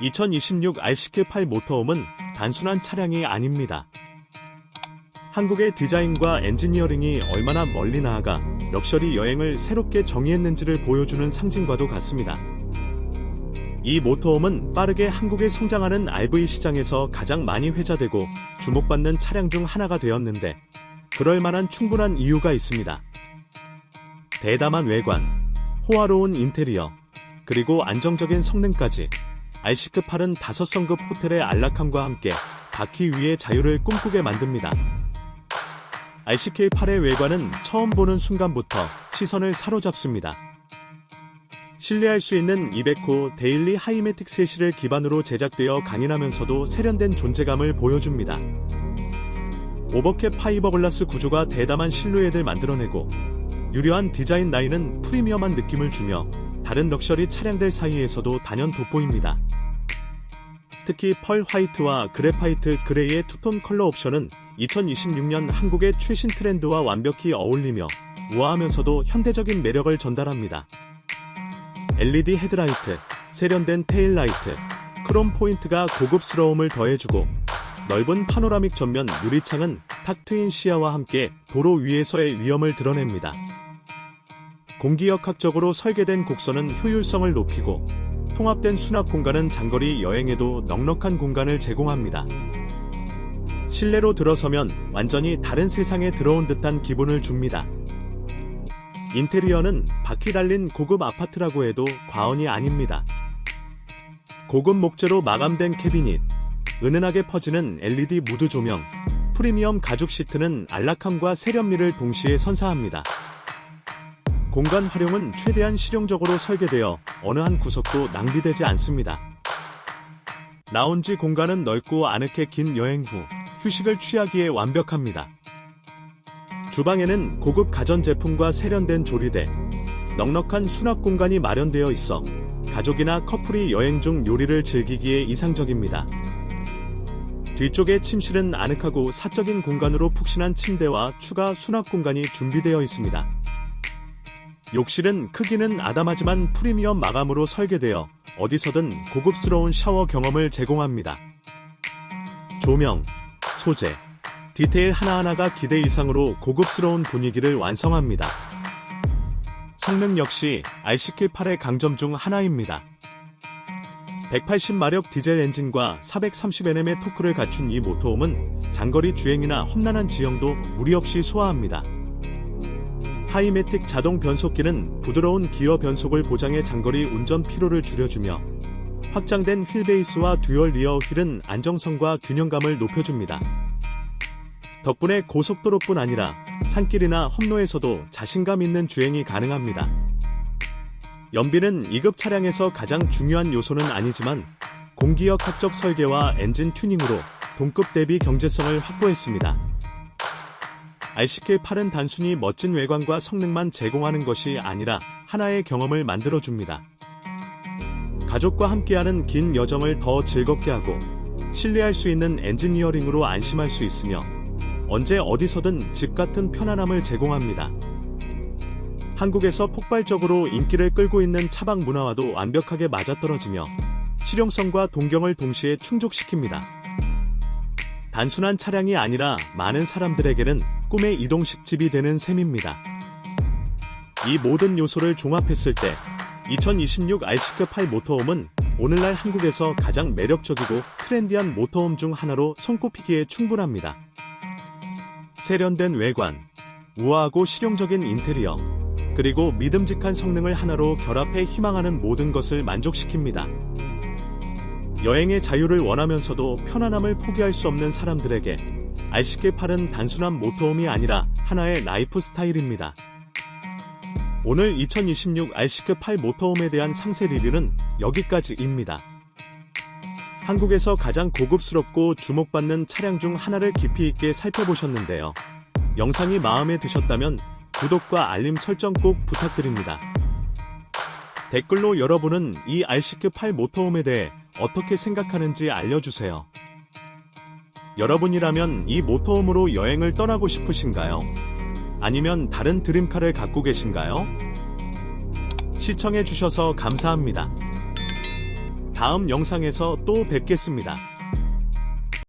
2026 RCK8 모터홈은 단순한 차량이 아닙니다. 한국의 디자인과 엔지니어링이 얼마나 멀리 나아가 럭셔리 여행을 새롭게 정의했는지를 보여주는 상징과도 같습니다. 이 모터홈은 빠르게 한국에 성장하는 RV 시장에서 가장 많이 회자되고 주목받는 차량 중 하나가 되었는데 그럴 만한 충분한 이유가 있습니다. 대담한 외관, 호화로운 인테리어, 그리고 안정적인 성능까지 RC급 8은 다섯 성급 호텔의 안락함과 함께 바퀴 위의 자유를 꿈꾸게 만듭니다. RCK8의 외관은 처음 보는 순간부터 시선을 사로잡습니다. 신뢰할 수 있는 200호 데일리 하이매틱 세시를 기반으로 제작되어 강인하면서도 세련된 존재감을 보여줍니다. 오버캡 파이버글라스 구조가 대담한 실루엣을 만들어내고 유려한 디자인 라인은 프리미엄한 느낌을 주며 다른 럭셔리 차량들 사이에서도 단연 돋보입니다. 특히 펄 화이트와 그래파이트 그레이의 투톤 컬러 옵션은 2026년 한국의 최신 트렌드와 완벽히 어울리며 우아하면서도 현대적인 매력을 전달합니다. LED 헤드라이트, 세련된 테일라이트, 크롬 포인트가 고급스러움을 더해주고 넓은 파노라믹 전면 유리창은 탁 트인 시야와 함께 도로 위에서의 위험을 드러냅니다. 공기역학적으로 설계된 곡선은 효율성을 높이고 통합된 수납 공간은 장거리 여행에도 넉넉한 공간을 제공합니다. 실내로 들어서면 완전히 다른 세상에 들어온 듯한 기분을 줍니다. 인테리어는 바퀴 달린 고급 아파트라고 해도 과언이 아닙니다. 고급 목재로 마감된 캐비닛, 은은하게 퍼지는 LED 무드 조명, 프리미엄 가죽 시트는 안락함과 세련미를 동시에 선사합니다. 공간 활용은 최대한 실용적으로 설계되어 어느 한 구석도 낭비되지 않습니다. 라운지 공간은 넓고 아늑해 긴 여행 후 휴식을 취하기에 완벽합니다. 주방에는 고급 가전제품과 세련된 조리대, 넉넉한 수납 공간이 마련되어 있어 가족이나 커플이 여행 중 요리를 즐기기에 이상적입니다. 뒤쪽의 침실은 아늑하고 사적인 공간으로 푹신한 침대와 추가 수납 공간이 준비되어 있습니다. 욕실은 크기는 아담하지만 프리미엄 마감으로 설계되어 어디서든 고급스러운 샤워 경험을 제공합니다. 조명, 소재, 디테일 하나하나가 기대 이상으로 고급스러운 분위기를 완성합니다. 성능 역시 RCK8의 강점 중 하나입니다. 180마력 디젤 엔진과 430Nm의 토크를 갖춘 이 모터홈은 장거리 주행이나 험난한 지형도 무리 없이 소화합니다. 하이매틱 자동 변속기는 부드러운 기어 변속을 보장해 장거리 운전 피로를 줄여주며 확장된 휠 베이스와 듀얼 리어 휠은 안정성과 균형감을 높여줍니다. 덕분에 고속도로뿐 아니라 산길이나 험로에서도 자신감 있는 주행이 가능합니다. 연비는 2급 차량에서 가장 중요한 요소는 아니지만 공기역학적 설계와 엔진 튜닝으로 동급 대비 경제성을 확보했습니다. RCK8은 단순히 멋진 외관과 성능만 제공하는 것이 아니라 하나의 경험을 만들어줍니다. 가족과 함께하는 긴 여정을 더 즐겁게 하고 신뢰할 수 있는 엔지니어링으로 안심할 수 있으며 언제 어디서든 집 같은 편안함을 제공합니다. 한국에서 폭발적으로 인기를 끌고 있는 차박 문화와도 완벽하게 맞아떨어지며 실용성과 동경을 동시에 충족시킵니다. 단순한 차량이 아니라 많은 사람들에게는 꿈의 이동식 집이 되는 셈입니다. 이 모든 요소를 종합했을 때 2026 RC급 8 모터홈은 오늘날 한국에서 가장 매력적이고 트렌디한 모터홈 중 하나로 손꼽히기에 충분합니다. 세련된 외관, 우아하고 실용적인 인테리어, 그리고 믿음직한 성능을 하나로 결합해 희망하는 모든 것을 만족시킵니다. 여행의 자유를 원하면서도 편안함을 포기할 수 없는 사람들에게 RCK8은 단순한 모터홈이 아니라 하나의 라이프 스타일입니다. 오늘 2026 RCK8 모터홈에 대한 상세 리뷰는 여기까지입니다. 한국에서 가장 고급스럽고 주목받는 차량 중 하나를 깊이 있게 살펴보셨는데요. 영상이 마음에 드셨다면 구독과 알림 설정 꼭 부탁드립니다. 댓글로 여러분은 이 RCK8 모터홈에 대해 어떻게 생각하는지 알려주세요. 여러분이라면 이 모터홈으로 여행을 떠나고 싶으신가요? 아니면 다른 드림카를 갖고 계신가요? 시청해주셔서 감사합니다. 다음 영상에서 또 뵙겠습니다.